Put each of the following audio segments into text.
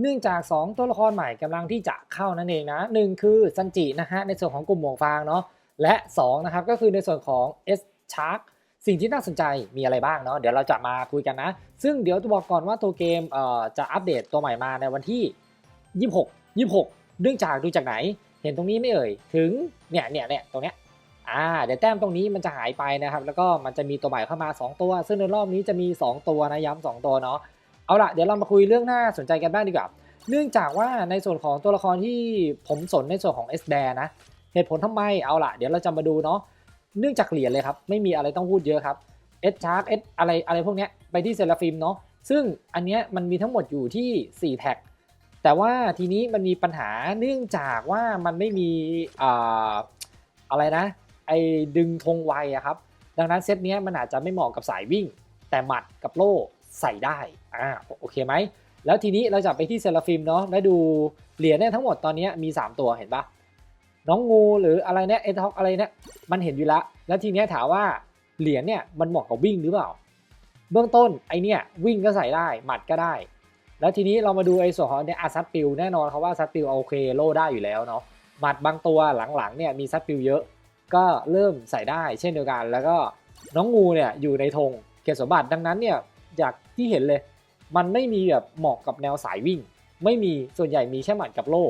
เนื่องจาก 2 ตัวละครใหม่กำลังที่จะเข้านั่นเองนะหนึ่งคือซันจินะฮะในส่วนของกลุ่มหมวกฟางเนาะและ2นะครับก็คือในส่วนของ S Shark สิ่งที่น่าสนใจมีอะไรบ้างเนาะเดี๋ยวเราจะมาคุยกันนะ ซึ่งเดี๋ยวจะบอกก่อนว่าตัวเกมเอ่อจะอัปเดตตัวใหม่มาในวันที่ 26 26 เนื่องจากดูจากไหน เห็นตรงนี้ไม่เอ่ย ถึงเนี่ยเนี่ยเนี่ยตรงเนี้ยอ่าเดี๋ยวแต้มตรงนี้มันจะหายไปนะครับ แล้วก็มันจะมีตัวใหม่เข้ามา 2 ตัว ซึ่งในรอบนี้จะมี 2 ตัวนะย้ำ2ตัวเนาะ เอาละเดี๋ยวเรามาคุยเรื่องน่าสนใจกันบ้างดีกว่า เนื่องจากว่าในส่วนของตัวละครที่ผมสนในส่วนของ S d a นะ เหตุผลทำไม เอาละเดี๋ยวเราจะมาดูเนาะ เนื่องจากเหรียญเลยครับ ไม่มีอะไรต้องพูดเยอะครับ S Shark S อสอะไรอะไรพวกเนี้ยไปที่เซราฟิมเนาะ ซึ่งอันเนี้ยมันมีทั้งหมดอยู่ที่ 4 แท็ก แต่ว่าทีนี้มันมีปัญหาเนื่องจากว่ามันไม่มีออะไรนะ ไอ้ดึงธงไวอะครับ ดังนั้นเซตเนี้ยมันอาจจะไม่เหมาะกับสายวิ่ง แต่หมัดกับโล่ ใส่ได้อ่าโอเคไหม แล้วทีนี้เราจะไปที่เซราฟิมเนาะแล้วดูเหรียญเนี่ยทั้งหมดตอนนี้มี 3 ตัวเห็นปะน้องงูหรืออะไรเนี่ยเอท็อกอะไรเนี่ยมันเห็นอยู่แล้วแล้วทีนี้ถามว่าเหรียญเนี่ยมันเหมาะกับวิ่งหรือเปล่า เบื้องต้นไอเนี่ยวิ่งก็ใส่ได้หมัดก็ได้ แล้วทีนี้เรามาดูไอ้ส่วนของเนี่ยอาซัตปิวแน่นอนเขาว่าซัตปิวโอเคโล่ได้อยู่แล้วเนาะหมัดบางตัวหลังๆเนี่ยมีซัตปิวเยอะ ก็เริ่มใส่ได้เช่นเดียวกัน แล้วก็น้องงูเนี่ยอยู่ในธงเกียรติสมบัติดังนั้นเนี่ย จากที่เห็นเลย มันไม่มีแบบเหมาะกับแนวสายวิ่ง ไม่มีส่วนใหญ่มีแค่หมัดกับโล่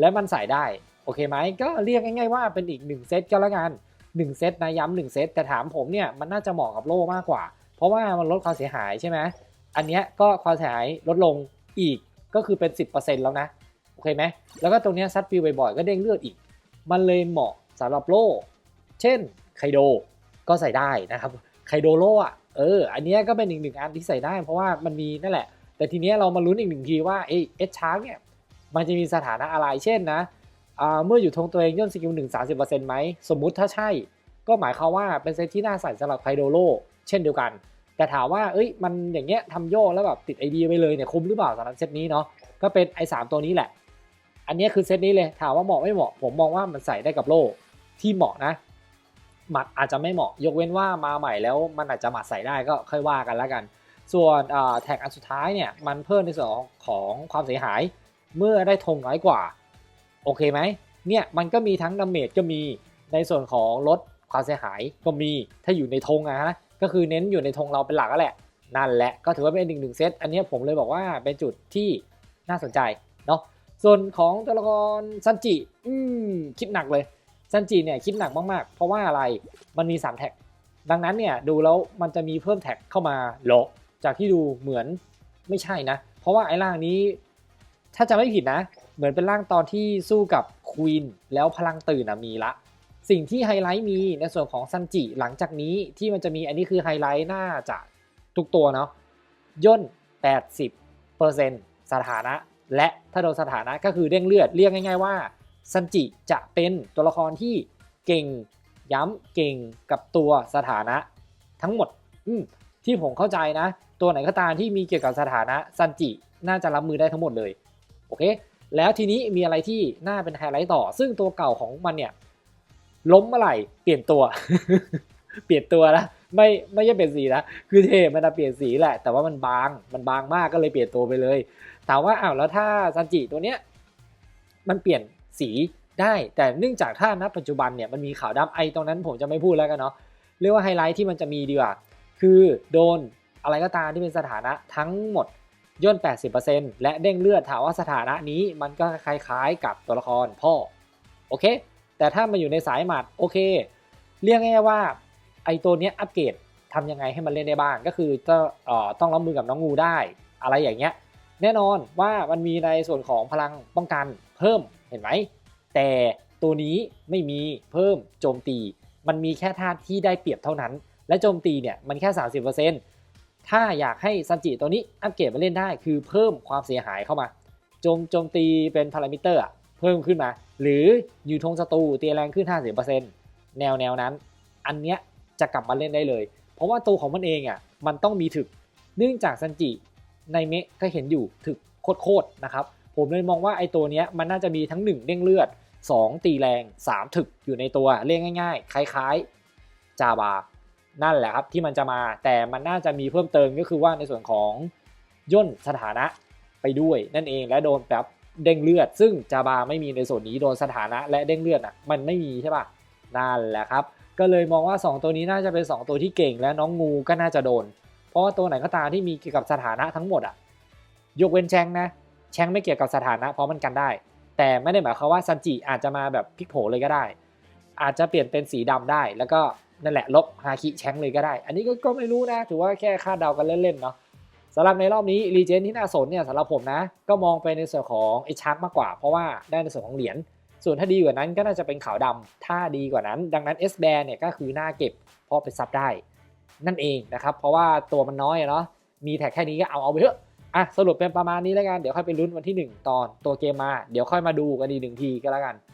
และมันใส่ได้ โอเคไหมก็เรียกง่ายๆว่าเป็นอีก 1 เซตก็แล้วกัน1เซตนะย้ำหนึ่งเซตแต่ถามผมเนี่ยมันน่าจะเหมาะกับโล่มากกว่า เพราะว่ามันลดความเสียหายใช่ไหมอันเนี้ยก็ความเสียหายลดลงอีกก็คือเป็น 10%แล้วนะโอเคไหมแล้วก็ตรงเนี้ยซัดฟิวบ่อยๆก็เด้งเลือดอีก มันเลยเหมาะสำหรับโล่ เช่นไคโดก็ใส่ได้นะครับไคโดโล่อะ เออ อันนี้ก็เป็นอีกหนึ่งอันที่ใส่ได้ เพราะว่ามันมีนั่นแหละ แต่ทีนี้เรามาลุ้นอีกหนึ่งทีว่าเอเอชชาร์กเนี่ยมันจะมีสถานะอะไรเช่นนะอ่าเมื่ออยู่ทงตัวเองย่นสกิลหนึ่งสามสิบเปอร์เซ็นต์ไหมสมมุติถ้าใช่ ก็หมายความว่าเป็นเซตที่น่าใส่สำหรับไคโดโลเช่นเดียวกัน แต่ถามว่าเอ้ยมันอย่างเงี้ยทำโยกแล้วแบบติดไอเดียไปเลยเนี่ยคุ้มหรือเปล่าสำหรับเซตนี้เนาะก็เป็นไอสามตัวนี้แหละ อันนี้คือเซตนี้เลยถามว่าเหมาะไม่เหมาะ ผมมองว่ามันใส่ได้กับโลที่เหมาะนะ หมัดอาจจะไม่เหมาะ ยกเว้นว่ามาใหม่แล้วมันอาจจะหมัดใส่ได้ก็ค่อยว่ากันแล้วกัน ส่วนแท็กอันสุดท้ายเนี่ยมันเพิ่มในส่วนของความเสียหายเมื่อได้ธงน้อยกว่า โอเคไหมเนี่ยมันก็มีทั้งดาเมจก็มีในส่วนของลดความเสียหายก็มีถ้าอยู่ในธงนะฮะก็คือเน้นอยู่ในธงเราเป็นหลักแล้วแหละ นั่นแหละก็ถือว่าเป็นหนึ่งหนึ่งเซตอันนี้ผมเลยบอกว่าเป็นจุดที่น่าสนใจเนาะส่วนของตัวละครซันจิ อืมคิดหนักเลย ซันจิเนี่ยคิดหนักมากๆ เพราะว่าอะไรมันมี 3 แท็ก ดังนั้นเนี่ยดูแล้วมันจะมีเพิ่มแท็กเข้ามาโลจากที่ดูเหมือนไม่ใช่นะ เพราะว่าไอ้ร่างนี้ ถ้าจะไม่ผิดนะ เหมือนเป็นร่างตอนที่สู้กับควีนแล้วพลังตื่นมีละ สิ่งที่ไฮไลท์มีในส่วนของซันจิหลังจากนี้ที่มันจะมีอันนี้คือไฮไลท์น่าจะทุกตัวเนาะย่น 80%สถานะ และถ้าโดนสถานะก็คือเด้งเลือดเรียกง่าย ๆว่า ซันจิจะเป็นตัวละครที่เก่งย้ำเก่งกับตัวสถานะทั้งหมดอืที่ผมเข้าใจนะ ตัวไหนก็ตามที่มีเกี่ยวกับสถานะซันจิน่าจะรับมือได้ทั้งหมดเลยโอเค แล้วทีนี้มีอะไรที่น่าเป็นไฮไลท์ต่อ ซึ่งตัวเก่าของมันเนี่ยล้มเมื่อไหร่เปลี่ยนตัว เปลี่ยนตัวนะไม่ไม่ใช่เปลี่ยนสีนะคือเทมันจะเปลี่ยนสีแหละ แต่ว่ามันบางมันบางมากก็เลยเปลี่ยนตัวไปเลย ถามว่าอ้าวแล้วถ้าซันจิตัวเนี้ยมันเปลี่ยน สีได้ แต่เนื่องจากถ้าณปัจจุบันเนี่ยมันมีขาวดำไอตรงนั้นผมจะไม่พูดแล้วกันเนาะเรียกว่าไฮไลท์ที่มันจะมีดีกว่า คือโดนอะไรก็ตามที่เป็นสถานะทั้งหมดย่น 80%และเด้งเลือดถามว่าสถานะนี้มันก็คล้ายๆ กับตัวละครพ่อโอเค แต่ถ้ามาอยู่ในสายหมัดโอเค เรียกง่ายๆว่าไอตัวเนี้ยอัปเกรดทำยังไงให้มันเล่นได้บ้างก็คือจะต้องรับมือกับน้องงูได้ อะไรอย่างเงี้ยแน่นอนว่ามันมีในส่วนของพลังป้องกันเพิ่ม เห็นไหม แต่ตัวนี้ไม่มีเพิ่มโจมตี มันมีแค่ธาตุที่ได้เปรียบเท่านั้น และโจมตีเนี่ยมันแค่ 30%ถ้าอยากให้ซันจิตัวนี้อัปเกรดมาเล่นได้คือเพิ่มความเสียหายเข้ามาโจมโจมตีเป็นพารามิเตอร์เพิ่มขึ้นมา หรืออยู่ทงศัตรูตีแรงขึ้น 50%แนวแนวนั้น อันเนี้ยจะกลับมาเล่นได้เลย เพราะว่าตัวของมันเองอะมันต้องมีถึก เนื่องจากซันจิในเมะก็เห็นอยู่ถึกโคตรๆนะครับ ผมเลยมองว่าไอ้ตัวเนี้ยมันน่าจะมีทั้ง 1 เด้งเลือด 2 ตีแรง 3 ถึกอยู่ในตัวเรียกง่าย ๆ คล้ายๆจาบานั่นแหละครับที่มันจะมาแต่มันน่าจะมีเพิ่มเติมก็คือว่าในส่วนของย่นสถานะไปด้วยนั่นเองและโดนแบบเด้งเลือด ซึ่งจาบาไม่มีในส่วนนี้โดนสถานะและเด้งเลือดอะมันไม่มีใช่ปะนั่นแหละครับ ก็เลยมองว่า 2 ตัวนี้น่าจะเป็น 2 ตัวที่เก่งและน้องงูก็น่าจะโดน เพราะว่าตัวไหนก็ตามที่มีเกี่ยวกับสถานะทั้งหมดอะยกเว้นแชงนะ แชงไม่เกี่ยวกับสถานะเพราะมันกันได้ แต่ไม่ได้หมายความว่าซันจิอาจจะมาแบบพลิกโผเลยก็ได้ อาจจะเปลี่ยนเป็นสีดำได้ แล้วก็นั่นแหละลบฮาคิแชงเลยก็ได้ อันนี้ก็ก็ไม่รู้นะ ถือว่าแค่คาดเดากันเล่นๆเนาะสำหรับในรอบนี้รีเจนที่น่าสนเนี่ยสำหรับผมนะ ก็มองไปในส่วนของไอ้ชาร์กมากกว่า เพราะว่าได้ในส่วนของเหรียญส่วนถ้าดีกว่านั้นก็น่าจะเป็นขาวดำถ้าดีกว่านั้น ดังนั้น S แบรเนี่ยก็คือหน้าเก็บเพราะไปซับได้ นั่นเองนะครับ เพราะว่าตัวมันน้อยเนาะมีแท็กแค่นี้ก็เอาเอาไปเถอะ อะสรุปเป็นประมาณนี้แล้วกัน เดี๋ยวค่อยไปลุ้นวันที่ 1 ตอนตัวเกมมา เดี๋ยวค่อยมาดูกันดีหนึ่งทีก็แล้วกัน